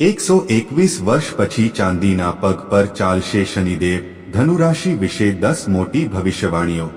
એકસો એકવીસ વર્ષ પછી ચાંદીના પગ પર ચાલશે શનિદેવ, ધનુરાશિ વિશે દસ મોટી ભવિષ્યવાણીઓ.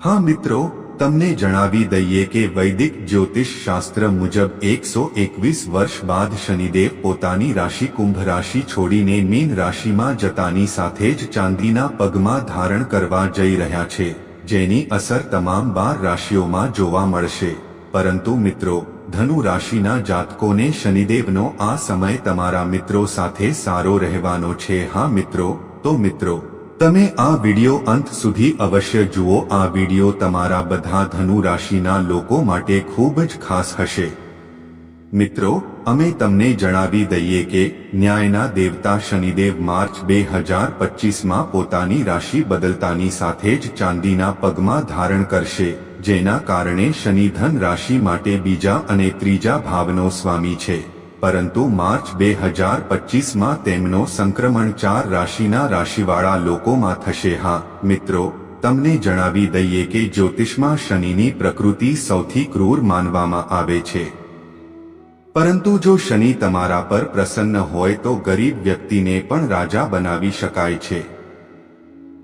હા મિત્રો, તમને જણાવી દઈએ કે વૈદિક જ્યોતિષ શાસ્ત્ર મુજબ એકસો એકવીસ વર્ષ બાદ શનિદેવ પોતાની રાશિ કુંભ રાશિ છોડીને મીન રાશિમાં જતાની સાથે જ ચાંદીના પગમાં ધારણ કરવા જઈ રહ્યા છે, જેની અસર તમામ બાર રાશિઓમાં જોવા મળશે. પરંતુ મિત્રો ધનુ રાશિના જાતકોને શનિદેવનો આ સમય તમારા મિત્રો સાથે સારો રહેવાનો છે. હા મિત્રો, તો મિત્રો, તમે આ વિડિયો અંત સુધી અવશ્ય જુઓ. આ વિડિયો તમારા બધા ધનુ રાશિના લોકો માટે ખૂબ જ ખાસ હશે. મિત્રો, અમે તમને જણાવી દઈએ કે ન્યાયના દેવતા શનિદેવ માર્ચ બે હજાર પચીસમાં પોતાની રાશિ બદલતાની સાથે જ ચાંદીના પગમાં ધારણ કરશે. જેના કારણે શનિ ધન રાશિ માટે બીજા અને ત્રીજા ભાવનો સ્વામી છે. પરંતુ માર્ચ બે હજાર પચીસમાં તેમનો સંક્રમણ ચાર રાશિના રાશિવાળા લોકોમાં થશે. હા, મિત્રો, તમને જણાવી દઈએ કે જ્યોતિષમાં શનિની પ્રકૃતિ સૌથી ક્રૂર માનવામાં આવે છે. પરંતુ જો શનિ તમારા પર પ્રસન્ન હોય તો ગરીબ વ્યક્તિને પણ રાજા બનાવી શકાય છે.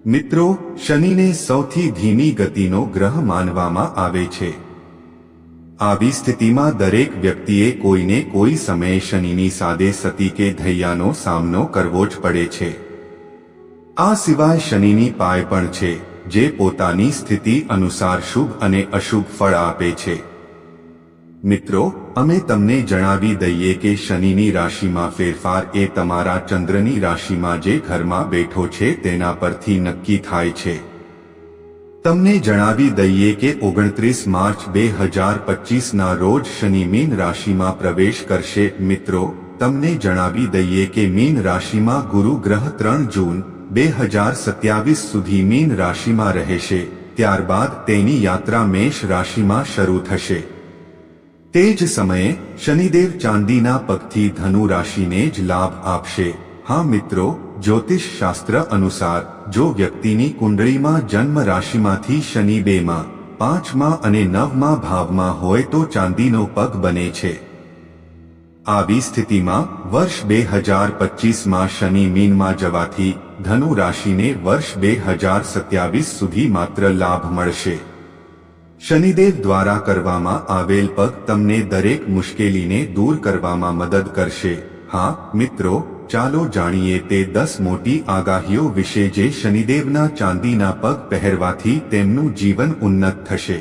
મિત્રો, શનિને સૌથી ધીમી ગતિનો ગ્રહ માનવામાં આવે છે. આવી સ્થિતિમાં દરેક વ્યક્તિએ કોઈને કોઈ સમયે શનિની સાદે સતી કે ધૈયાનો સામનો કરવો જ પડે છે. આ સિવાય શનિની પાય પણ છે, જે પોતાની સ્થિતિ અનુસાર શુભ અને અશુભ ફળ આપે છે. મિત્રો, અમે તમને જણાવી દઈએ કે શનિની રાશિમાં ફેરફાર એ તમારા ચંદ્રની રાશિમાં જે ઘરમાં બેઠો છે તેના પરથી નક્કી થાય છે. તમને જણાવી દઈએ કે ઓગણત્રીસ માર્ચ બે હજાર પચીસના રોજ શનિ મીન રાશિમાં પ્રવેશ કરશે. મિત્રો, તમને જણાવી દઈએ કે મીન રાશિમાં ગુરુ ગ્રહ ત્રણ જૂન બે હજાર સત્યાવીસ સુધી મીન રાશિમાં રહેશે. ત્યારબાદ તેની યાત્રા મેષ રાશિમાં શરૂ થશે. તે જ સમયે શનિદેવ ચાંદીના પગથી ધનુ રાશિને જ લાભ આપશે. હા મિત્રો જ્યોતિષ શાસ્ત્ર અનુસાર જો વ્યક્તિની કુંડળીમાં જન્મ રાશિમાંથી શનિ બેમાં, પાંચમાં અને નવમાં ભાવમાં હોય તો ચાંદીનો પગ બને છે. આવી સ્થિતિમાં વર્ષ બે હજાર પચીસમાં શનિ મીનમાં જવાથી ધનુ રાશિને વર્ષ બે હજાર સત્યાવીસ સુધી માત્ર લાભ મળશે. શનિદેવ દ્વારા કરવામાં આવેલ પગ તમને દરેક મુશ્કેલીને દૂર કરવામાં મદદ કરશે. હા, મિત્રો, ચાલો જાણીએ તે દસ મોટી આગાહીઓ વિશે જે શનિદેવના ચાંદીના પગ પહેરવાથી તેમનું જીવન ઉન્નત થશે.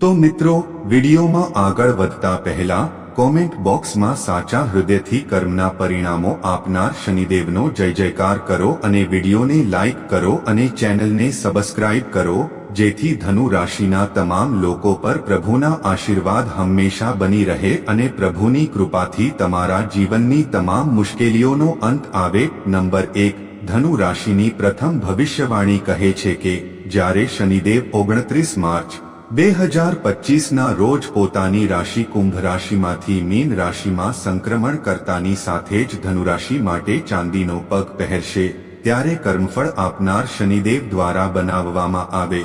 તો મિત્રો, વિડીયોમાં આગળ વધતા પહેલા, કોમેન્ટ બોક્સમાં સાચા હૃદયથી કર્મના પરિણામો આપનાર શનિદેવનો જય જયકાર કરો અને વિડીયોને લાઇક કરો અને ચેનલને સબસ્ક્રાઇબ કરો. જેથી ધનુ રાશિના તમામ લોકો પર પ્રભુના આશીર્વાદ હંમેશા બની રહે અને પ્રભુની કૃપાથી તમારા જીવનની તમામ મુશ્કેલીઓનો અંત આવે. નંબર એક, ધનુ રાશિની પ્રથમ ભવિષ્યવાણી કહે છે કે, જ્યારે શનિદેવ ઓગણત્રીસ માર્ચ, બે હજાર પચીસના રોજ પોતાની રાશિ કુંભ રાશિમાંથી મીન રાશિમાં સંક્રમણ કરતાની સાથે જ ધનુરાશિ માટે ચાંદીનો પગ પહેરશે. ત્યારે કર્મફળ આપનાર શનિદેવ દ્વારા બનાવવામાં આવે.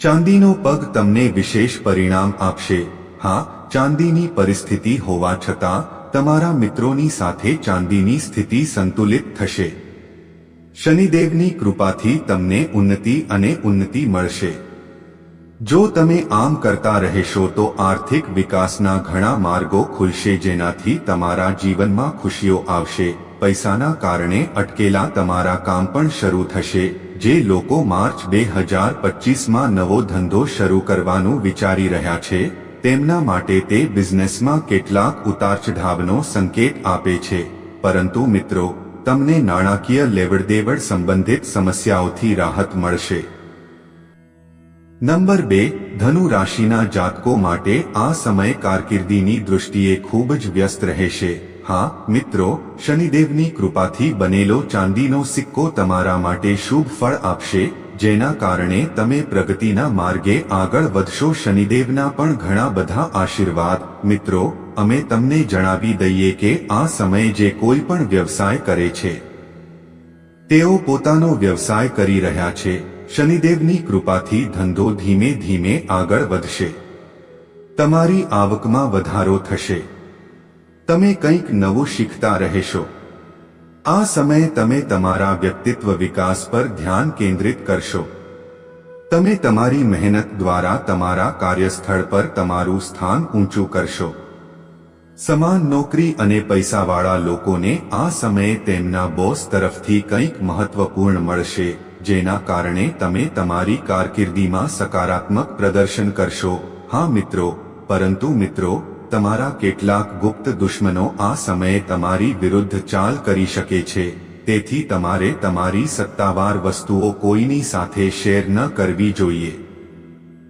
ચાંદીનો પગ તમને વિશેષ પરિણામ આપશે. હા, ચાંદીની પરિસ્થિતિ હોવા છતાં, તમારા મિત્રોની સાથે ચાંદીની સ્થિતિ સંતુલિત થશે. શનિદેવની કૃપાથી તમને ઉન્નતિ અને ઉન્નતિ મળશે. જો તમે આમ કરતા રહેશો તો આર્થિક વિકાસના ઘણા માર્ગો ખુલશે જેનાથી તમારા જીવનમાં ખુશીઓ આવશે. પૈસાના કારણે અટકેલા તમારા કામ પણ શરૂ થશે. જે લોકો માર્ચ બે હજાર પચીસમાં નવો ધંધો શરૂ કરવાનું વિચારી રહ્યા છે, તેમના માટે તે બિઝનેસમાં કેટલાક ઉતારચઢાવનો સંકેત આપે છે. પરંતુ મિત્રો, તમને નાણાકીય લેવડદેવડ સંબંધિત સમસ્યાઓથી રાહત મળશે. નંબર બે, ધનુ રાશિના જાતકો માટે આ સમય કારકિર્દીની દૃષ્ટિએ ખૂબ જ વ્યસ્ત રહેશે. હા, મિત્રો, શનિદેવની કૃપાથી બનેલો ચાંદીનો સિક્કો તમારા માટે શુભ ફળ આપશે, જેના કારણે તમે પ્રગતિના માર્ગે આગળ વધશો. શનિદેવના પણ ઘણા બધા આશીર્વાદ. મિત્રો, અમે તમને જણાવી દઈએ કે આ સમયે જે કોઈ પણ વ્યવસાય કરે છે, તેઓ પોતાનો વ્યવસાય કરી રહ્યા છે. શનિદેવની કૃપાથી ધંધો ધીમે ધીમે આગળ વધશે. તમારી આવકમાં વધારો થશે. તમે કંઈક નવું શીખતા રહેશો. આ સમયે તમે તમારા વ્યક્તિત્વ વિકાસ પર ધ્યાન કેન્દ્રિત કરશો. તમે તમારી મહેનત દ્વારા તમારા કાર્યસ્થળ પર તમારું સ્થાન ઊંચું કરશો. સમાન નોકરી અને પૈસાવાળા લોકોને આ સમયે તેમના બોસ તરફથી કંઈક મહત્વપૂર્ણ મળશે, જેના કારણે તમે તમારી કારકિર્દીમાં સકારાત્મક પ્રદર્શન કરશો. હા મિત્રો, પરંતુ મિત્રો તમારા કેટલાક ગુપ્ત દુશ્મનો આ સમયે તમારી વિરુદ્ધ ચાલ કરી શકે છે, તેથી તમારે તમારી સત્તાવાર વસ્તુઓ કોઈની સાથે શેર ન કરવી જોઈએ.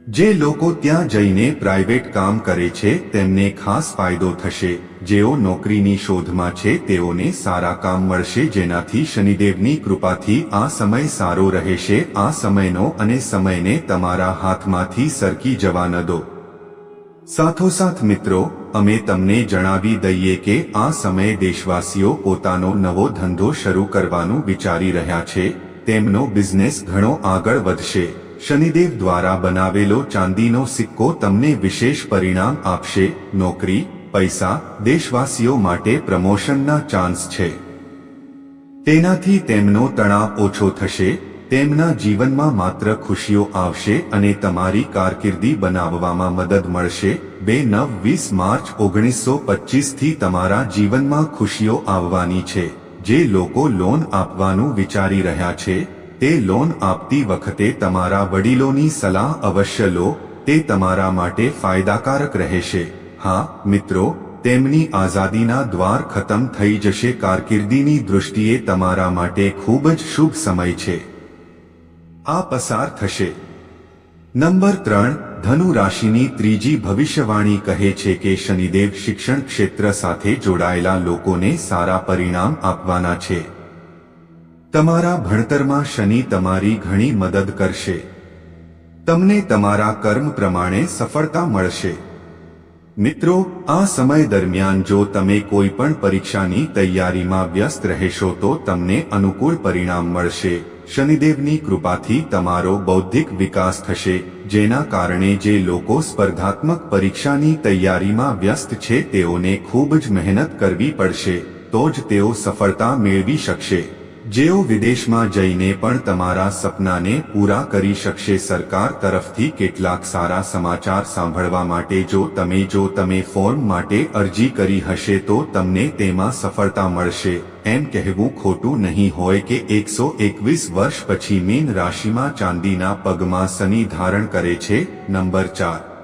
જે લોકો ત્યાં જઈને પ્રાઇવેટ કામ કરે છે, તેમને ખાસ ફાયદો થશે. જેઓ નોકરીની શોધમાં છે, તેઓને સારા કામ મળશે, જેનાથી શનિદેવની કૃપાથી આ સમય સારો રહેશે. આ સમયનો અને સમયને તમારા હાથમાંથી સરકી જવા ન દો. સાથોસાથ મિત્રો, અમે તમને જણાવી દઈએ કે આ સમયે દેશવાસીઓ પોતાનો નવો ધંધો શરૂ કરવાનું વિચારી રહ્યા છે, તેમનો બિઝનેસ ઘણો આગળ વધશે. શનિદેવ દ્વારા બનાવેલો ચાંદીનો સિક્કો તમને વિશેષ પરિણામ આપશે. નોકરી, પૈસા, દેશવાસીઓ માટે પ્રમોશનના ચાન્સ છે. તેનાથી તેમનો તણાવ ઓછો થશે. તેમના જીવનમાં માત્ર ખુશીઓ આવશે અને તમારી કારકિર્દી બનાવવામાં મદદ મળશે. બે નવ વીસ માર્ચ ઓગણીસો પચીસથી તમારા જીવનમાં ખુશીઓ આવવાની છે. જે લોકો લોન આપવાનું વિચારી રહ્યા છે, તે લોન આપતી વખતે તમારા વડીલોની સલાહ અવશ્ય લો, તે તમારા માટે ફાયદાકારક રહેશે. હા, મિત્રો, તેમની આઝાદીના દ્વાર ખતમ થઈ જશે. કારકિર્દીની દૃષ્ટિએ તમારા માટે ખૂબ જ શુભ સમય છે. આ પસાર થશે. નંબર ત્રણ, ધનુ રાશિની ત્રીજી ભવિષ્યવાણી કહે છે કે શનિદેવ શિક્ષણ ક્ષેત્ર સાથે જોડાયેલા લોકોને સારા પરિણામ આપવાના છે. તમારા ભણતરમાં શનિ તમારી ઘણી મદદ કરશે. તમને તમારા કર્મ પ્રમાણે સફળતા મળશે. મિત્રો, આ સમય દરમિયાન જો તમે કોઈ પણ પરીક્ષાની તૈયારીમાં વ્યસ્ત રહેશો તો તમને અનુકૂળ પરિણામ મળશે. શનિદેવની કૃપાથી તમારો બૌદ્ધિક વિકાસ થશે, જેના કારણે જે લોકો સ્પર્ધાત્મક પરીક્ષાની તૈયારીમાં વ્યસ્ત છે તેઓને ખૂબ જ મહેનત કરવી પડશે, તો જ તેઓ સફળતા મેળવી શકશે. જેઓ વિદેશમાં જઈને પણ તમારા સપનાને પૂરા કરી શકશે, સરકાર તરફથી કેટલાક સારા સમાચાર સાંભળવા માટે જો તમે જો તમે ફોર્મ માટે અરજી કરી હશે તો તમને તેમાં સફળતા મળશે. એમ કહેવું ખોટું નહીં હોય કે એકસો એકવીસ વર્ષ પછી મીન રાશિમાં ચાંદીના પગમાં શનિ ધારણ કરે છે. નંબર ચાર.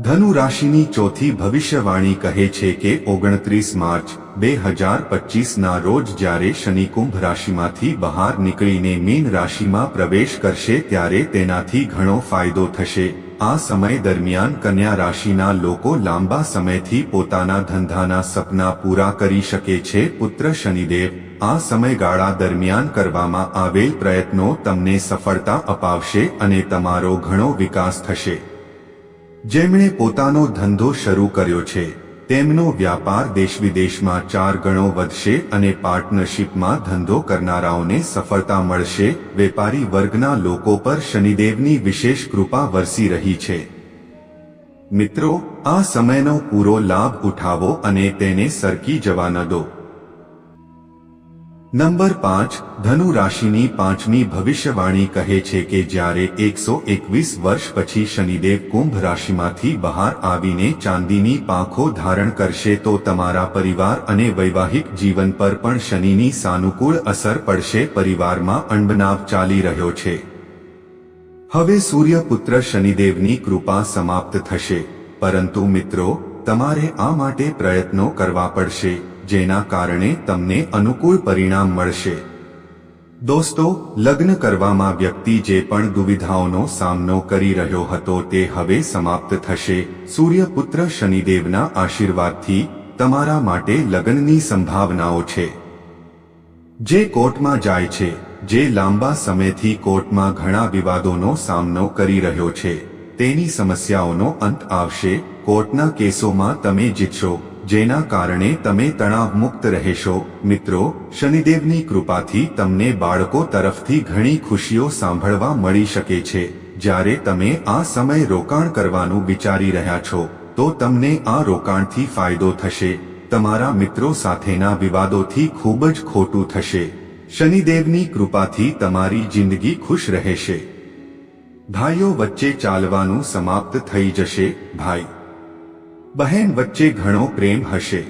ધનુ રાશિની ચોથી ભવિષ્યવાણી કહે છે કે ઓગણત્રીસ માર્ચ, બે હજાર પચીસના રોજ જ્યારે શનિ કુંભ રાશિમાંથી બહાર નીકળીને મીન રાશિમાં પ્રવેશ કરશે ત્યારે તેનાથી ઘણો ફાયદો થશે. આ સમય દરમિયાન કન્યા રાશિના લોકો લાંબા સમયથી પોતાના ધંધાના સપના પૂરા કરી શકે છે. પુત્ર શનિદેવ, આ સમયગાળા દરમિયાન કરવામાં આવેલ પ્રયત્નો તમને સફળતા અપાવશે અને તમારો ઘણો વિકાસ થશે. જેમણે પોતાનો ધંધો શરૂ કર્યો છે, તેમનો વ્યાપાર દેશ વિદેશમાં ચાર ગણો વધશે અને પાર્ટનરશિપમાં ધંધો કરનારાઓને સફળતા મળશે. વેપારી વર્ગના લોકો પર શનિદેવની વિશેષ કૃપા વરસી રહી છે. મિત્રો, આ સમયનો પૂરો લાભ ઉઠાવો અને તેને સરકી જવા ન દો. નંબર પાંચ, ધનુ રાશિની પાંચમી ભવિષ્યવાણી કહે છે કે જ્યારે એકસો એકવીસ વર્ષ પછી શનિદેવ કુંભ રાશિમાંથી બહાર આવીને ચાંદીની પાંખો ધારણ કરશે તો તમારા પરિવાર અને વૈવાહિક જીવન પર પણ શનિની સાનુકૂળ અસર પડશે. પરિવારમાં અણબનાવ ચાલી રહ્યો છે. હવે સૂર્યપુત્ર શનિદેવની કૃપા સમાપ્ત થશે. પરંતુ મિત્રો, તમારે આ માટે પ્રયત્નો કરવા પડશે. જેના કારણે તમને અનુકૂળ પરિણામ મળશે. દોસ્તો, લગ્ન કરવામાં વ્યક્તિ જે પણ દુવિધાઓનો સામનો કરી રહ્યો હતો તે હવે સમાપ્ત થશે. સૂર્યપુત્ર શનિદેવના આશીર્વાદથી તમારા માટે લગ્નની સંભાવનાઓ છે. જે કોર્ટમાં જાય છે, જે લાંબા સમયથી કોર્ટમાં ઘણા વિવાદોનો સામનો કરી રહ્યો છે, તેની સમસ્યાઓનો અંત આવશે. કોર્ટના કેસોમાં તમે જીતશો. જેના કારણે તમે તણાવ મુક્ત રહેશો. મિત્રો, શનિદેવની કૃપાથી તમને બાળકો તરફથી ઘણી ખુશીઓ સાંભળવા મળી શકે છે. જ્યારે તમે આ સમય રોકાણ કરવાનું વિચારી રહ્યા છો, તો તમને આ રોકાણથી ફાયદો થશે. તમારા મિત્રો સાથેના વિવાદોથી ખૂબ જ ખોટું થશે. શનિદેવની કૃપાથી તમારી જિંદગી ખુશ રહેશે. ભાઈઓ, વચ્ચે ચાલવાનું સમાપ્ત થઈ જશે. ભાઈ બહેન વચ્ચે ઘણો પ્રેમ હશે.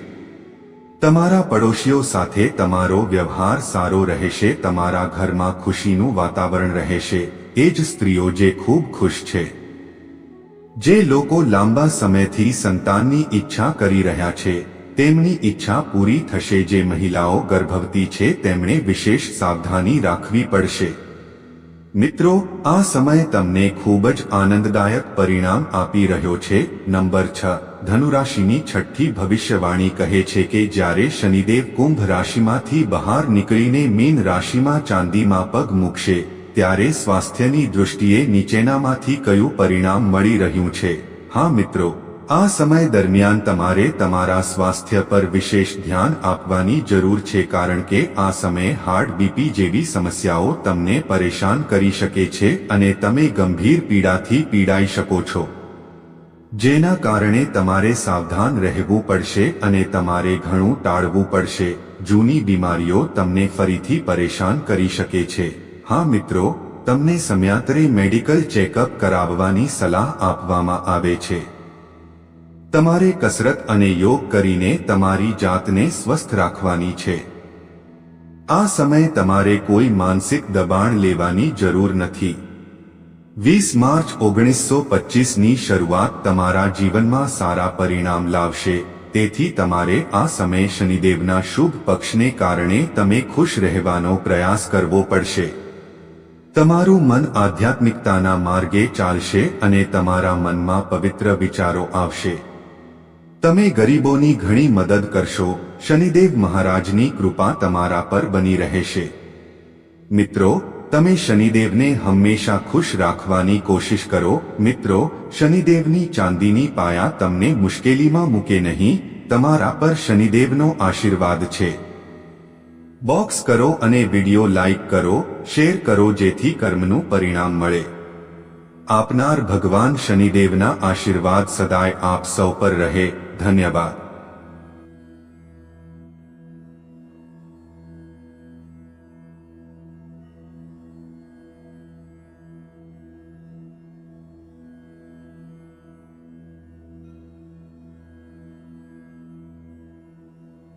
તમારા પડોશીઓ સાથે તમારો વ્યવહાર સારો રહેશે, તમારા ઘરમાં ખુશીનું વાતાવરણ રહેશે, એ જ સ્ત્રીઓ જે ખૂબ ખુશ છે. જે લોકો લાંબા સમયથી સંતાનની ઈચ્છા કરી રહ્યા છે, તેમની ઈચ્છા પૂરી થશે, જે મહિલાઓ ગર્ભવતી છે, તેમણે વિશેષ સાવધાની રાખવી પડશે. મિત્રો, આ સમય તમને ખૂબ જ આનંદદાયક પરિણામ આપી રહ્યો છે. નંબર છ. ધનુરાશિની છઠ્ઠી ભવિષ્યવાણી કહે છે કે જ્યારે શનિદેવ કુંભ રાશિમાંથી બહાર નીકળીને મીન રાશિમાં ચાંદીમાં પગ મૂકશે, ત્યારે સ્વાસ્થ્યની દૃષ્ટિએ નીચેનામાંથી કયું પરિણામ મળી રહ્યું છે? હા મિત્રો, આ સમય દરમિયાન તમારે તમારા સ્વાસ્થ્ય પર વિશેષ ધ્યાન આપવાની જરૂર છે કારણ કે આ સમયે હાર્ટ બીપી જેવી સમસ્યાઓ તમને પરેશાન કરી શકે છે અને તમે ગંભીર પીડાથી પીડાઈ શકો છો. જેના કારણે તમારે સાવધાન રહેવું પડશે અને તમારે ઘણું ટાળવું પડશે. જૂની બીમારીઓ તમને ફરીથી પરેશાન કરી શકે છે. હા મિત્રો, તમને સમયાંતરે મેડિકલ ચેકઅપ કરાવવાની સલાહ આપવામાં આવે છે. તમારે કસરત અને યોગ કરીને તમારી જાતને સ્વસ્થ રાખવાની છે. આ સમયે તમારે કોઈ માનસિક દબાણ લેવાની જરૂર નથી. વીસ માર્ચ ઓગણીસો પચીસની શરૂઆત તમારા જીવનમાં સારા પરિણામ લાવશે. તેથી તમારે આ સમયે શનિદેવના શુભ પક્ષને કારણે તમે ખુશ રહેવાનો પ્રયાસ કરવો પડશે. તમારું મન આધ્યાત્મિકતાના માર્ગે ચાલશે અને તમારા મનમાં પવિત્ર વિચારો આવશે. તમે ગરીબોની ઘણી મદદ કરશો. શનિદેવ મહારાજની કૃપા તમારા પર બની રહેશે. મિત્રો તમે શનિદેવને હંમેશા ખુશ રાખવાની કોશિશ કરો. મિત્રો, શનિદેવની ચાંદીની પાયા તમને મુશ્કેલીમાં મૂકે નહીં, તમારા પર શનિદેવનો આશીર્વાદ છે. બોક્સ કરો અને વિડિયો લાઈક કરો, શેર કરો જેથી કર્મનું પરિણામ મળે. આપનાર ભગવાન શનિદેવના આશીર્વાદ સદાય આપ સૌ પર રહે. ધન્યવાદ.